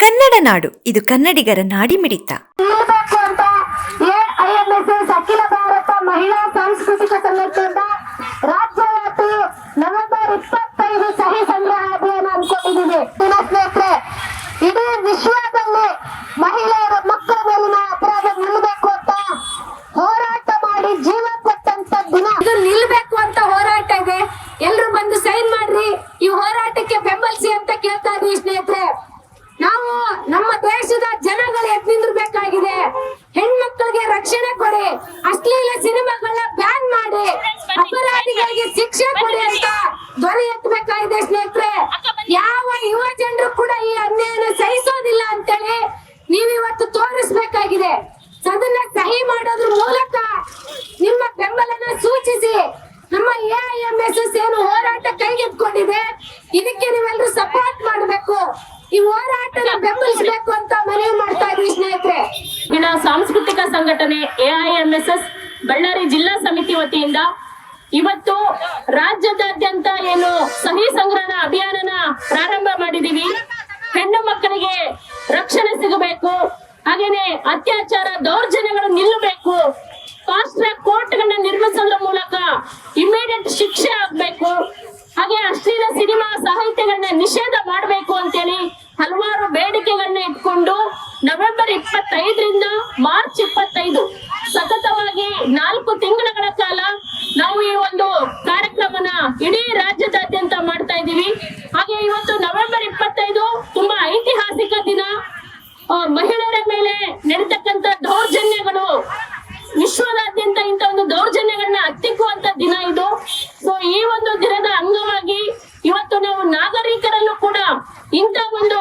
ಕನ್ನಡ ನಾಡು. ಇದು ಕನ್ನಡಿಗರ ನಾಡಿಮಿಡಿತ. ಮಿಡಿತ ಅಂತ ಎಐಎಂಎಸ್ಎಸ್ ಅಖಿಲ ಭಾರತ ಮಹಿಳಾ ಸಾಂಸ್ಕೃತಿಕ ಸಂಘಟನೆಯಿಂದ ರಾಜ್ಯವ್ಯಾಪಿ ನವೆಂಬರ್ ಇಪ್ಪತ್ತೈದು ಸಹಿ ಸಂಗ್ರಹ ಅಭಿಯಾನ ಅನ್ಕೊಂಡಿದ್ದೀವಿ ಸ್ನೇಹಿತರೆ ಇಡೀ ವಿಶ್ವದಲ್ಲಿ ಮಹಿಳೆಯರ ಮಕ್ಕಳ ಮೇಲಿನ ಅಪರಾಧ ನಿಲ್ಲಬೇಕು ಅಂತ ಹೋರಾಟ ಮಾಡಿ ಜೀವ ಕೊಟ್ಟಂತ ದಿನ ಇದು ನಿಲ್ಬೇಕು ಅಂತ ಹೋರಾಟ ಇದೆ ಎಲ್ರು ಬಂದು ಸೈನ್ ಮಾಡ್ರಿ ಈ ಹೋರಾಟಕ್ಕೆ ಬೆಂಬಲಿಸಿ ಅಂತ ಕೇಳ್ತಾ ಇದೀವಿ ಸ್ನೇಹಿತರೆ ನಾವು ನಮ್ಮ ದೇಶದ ಜನಗಳು ಎದ್ ನಿಂದಿರ್ಬೇಕಾಗಿದೆ ಹೆಣ್ಮಕ್ಳಿಗೆ ರಕ್ಷಣೆ ಕೊಡಿ ಅಶ್ಲೀಲ ಸಿನಿಮಾಗಳನ್ನ ಬ್ಯಾನ್ ಮಾಡಿ ಅಪರಾಧಿಗಳಿಗೆ ಶಿಕ್ಷೆ ಕೊಡಿ ಅಂತ ಧ್ವನಿ ಎತ್ತಬೇಕಾಗಿದೆ ಸ್ನೇಹಿತರೆ, ಯಾವ ಯುವ ಜನರು ಕೂಡ ಈ ಅನ್ಯಾಯನ ಸಹಿಸೋದಿಲ್ಲ ಅಂತೇಳಿ ನೀವಿವತ್ತು ತೋರಿಸ್ಬೇಕಾಗಿದೆ. ಅದನ್ನ ಸಹಿ ಮಾಡೋದ್ರ ಮೂಲಕ ನಿಮ್ಮ ಬೆಂಬಲನ ಸೂಚಿಸಿ ನಮ್ಮ ಎಐಎಂಎಸ್ಎಸ್ ಏನು ಹೋರಾಟ ಕೈಗೆತ್ಕೊಂಡಿದೆ ಇದಕ್ಕೆ ನೀವೆಲ್ಲರೂ ಸಪೋರ್ಟ್ ಮಾಡಬೇಕು. ಈ ಹೋರಾಟನ ಬೆಂಬಲಿಸಬೇಕು ಅಂತ ಮನವಿ ಮಾಡ್ತಾ ಇದ್ವಿ ಸ್ನೇಹಿತರೆ. ಸಾಂಸ್ಕೃತಿಕ ಸಂಘಟನೆ ಎಐಎಂಎಸ್ಎಸ್ ಬಳ್ಳಾರಿ ಜಿಲ್ಲಾ ಸಮಿತಿ ವತಿಯಿಂದ ಇವತ್ತು ರಾಜ್ಯದಾದ್ಯಂತ ಏನು ಸಹಿ ಸಂಗ್ರಹ ಅಭಿಯಾನನ ಪ್ರಾರಂಭ ಮಾಡಿದೀವಿ ಹೆಣ್ಣು ಮಕ್ಕಳಿಗೆ ರಕ್ಷಣೆ ಸಿಗಬೇಕು. ಹಾಗೇನೆ ಅತ್ಯಾಚಾರ ದೌರ್ಜನ್ಯಗಳು ನಿಲ್ಲಬೇಕು. ಫಾಸ್ಟ್ ಟ್ರ್ಯಾಕ್ ಕೋರ್ಟ್ಗಳನ್ನ ನಿರ್ಮಿಸೋದ್ರ ಮೂಲಕ ಇಮಿಡಿಯೇಟ್ ಶಿಕ್ಷೆ ಆಗ್ಬೇಕು. ಹಾಗೆ ಅಶ್ಲೀಲ ಸಿನಿಮಾ ಸಾಹಿತ್ಯಗಳನ್ನ ನಿಷೇಧ ಮಾಡಬೇಕು ಅಂತೇಳಿ ಹಲವಾರು ಬೇಡಿಕೆಗಳನ್ನ ಇಟ್ಕೊಂಡು ನವೆಂಬರ್ ಇಪ್ಪತ್ತೈದರಿಂದ ಮಾರ್ಚ್ ಇಪ್ಪತ್ತೈದು ಸತತವಾಗಿ ನಾಲ್ಕು ತಿಂಗಳ ಇಡೀ ರಾಜ್ಯದಾದ್ಯಂತ ಮಾಡ್ತಾ ಇದ್ದೀವಿ. ಹಾಗೆ ಇವತ್ತು ನವೆಂಬರ್ ಇಪ್ಪತ್ತೈದು ತುಂಬಾ ಐತಿಹಾಸಿಕ ದಿನ. ಮಹಿಳೆಯರ ಮೇಲೆ ನಡೀತಕ್ಕಂತ ದೌರ್ಜನ್ಯಗಳು. ವಿಶ್ವದಾದ್ಯಂತ ಇಂತ ಒಂದು ದೌರ್ಜನ್ಯಗಳನ್ನ ಹತ್ತಿಕ್ಕುವಂತ ದಿನ ಇದು. ಸೊ ಈ ಒಂದು ದಿನದ ಅಂಗವಾಗಿ ಇವತ್ತು ನಾವು ನಾಗರಿಕರಲ್ಲೂ ಕೂಡ ಇಂತ ಒಂದು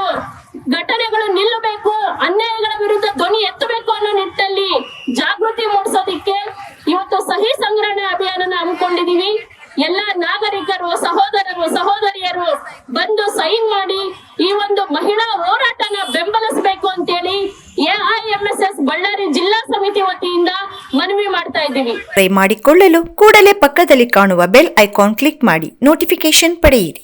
ಘಟನೆಗಳು ನಿಲ್ಲಬೇಕು, ಅನ್ಯಾಯಗಳ ವಿರುದ್ಧ ಧ್ವನಿ ಎತ್ತಬೇಕು ಅನ್ನೋ ನಿಟ್ಟಲ್ಲಿ ಜಾಗೃತಿ ಮೂಡಿಸೋದಿಕ್ಕೆ ಇವತ್ತು ಸಹಿ ಸಂಗ್ರಹಣೆ ಅಭಿಯಾನನ ಹಮ್ಮಿಕೊಂಡಿದೀವಿ ಎಲ್ಲ ನಾಗರಿಕರು, ಸಹೋದರರು, ಸಹೋದರಿಯರು ಬಂದು ಸೈನ್ ಮಾಡಿ ಈ ಒಂದು ಮಹಿಳಾ ಹೋರಾಟನ ಬೆಂಬಲಿಸಬೇಕು ಅಂತೇಳಿ ಎಐಎಂಎಸ್ಎಸ್ ಬಳ್ಳಾರಿ ಜಿಲ್ಲಾ ಸಮಿತಿ ವತಿಯಿಂದ ಮನವಿ ಮಾಡ್ತಾ ಇದ್ದೀವಿ. ಮಾಡಿಕೊಳ್ಳಲು ಕೂಡಲೇ ಪಕ್ಕದಲ್ಲಿ ಕಾಣುವ ಬೆಲ್ ಐಕಾನ್ ಕ್ಲಿಕ್ ಮಾಡಿ ನೋಟಿಫಿಕೇಶನ್ ಪಡೆಯಿರಿ.